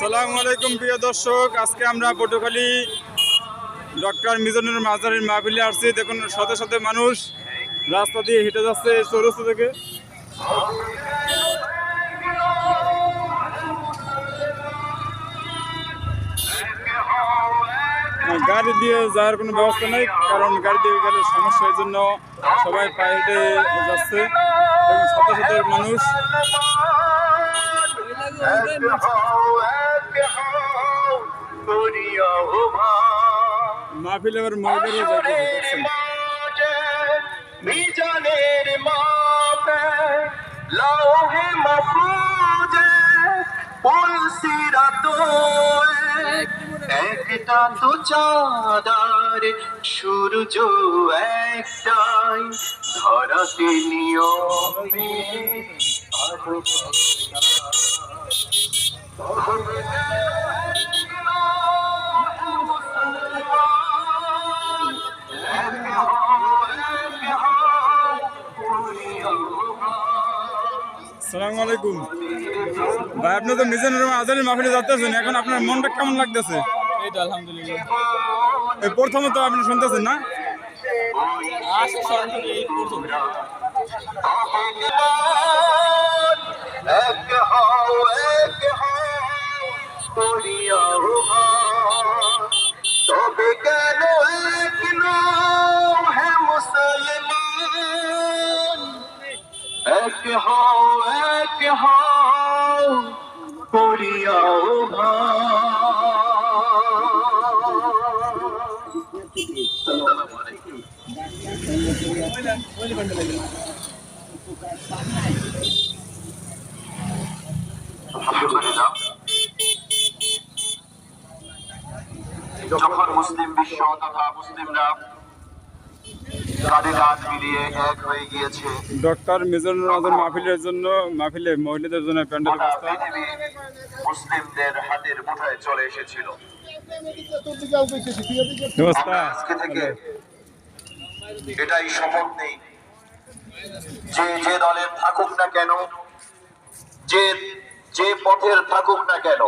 সালাম আলাইকুম, প্রিয় দর্শক। আজকে আমরা পটুখালী ডক্টর মিজানুর মাজারের মাহফিলে আসছি। দেখুন সাথে সাথে মানুষ রাস্তা দিয়ে হেঁটে যাচ্ছে এই থেকে। গাড়ি দিয়ে যাওয়ার কোনো ব্যবস্থা নেই, কারণ গাড়ি দিয়ে গেলে সমস্যার জন্য সবাই পায়ে যাচ্ছে। এবং সাথে মানুষ মাহফিল এবার যাইতেছে দেখছেন মিজানের মাপে মফুজে পুলসিরাত একটা তো চাঁদার সূর্য একটাই ধরাতে নিয়মে। সালাম আলাইকুম। ভাই আপনি তো মিজানুর আজারি মাহফিলে যাচ্ছেন এখন আপনার মনটা কেমন লাগতেছে? এই তো আলহামদুলিল্লাহ। এই প্রথমে তো আপনি শুনতেছেন না? আসে সরাসরি এই প্রথম কেন এক নও হে মুসলমান এক হও এক হও করিয়া আলহামদুলিল্লাহ যখন মুসলিম বিশ্ব তথা মুসলিমরা কাঁধে কাঁধ মিলিয়ে এক গিয়েছে ডক্টর মিজানুর আজারি মাহফিলের জন্য মাহফিলে মহিলাদের জন্য প্যান্ডেল গোটা ব্যবস্থা। পৃথিবী মুসলিমদের হাতের মুঠায় চলে এসেছিল। আজকে থেকে এটাই শপথ নেই। যে যে দলের থাকুক না কেন যে যে পথের থাকুক না কেন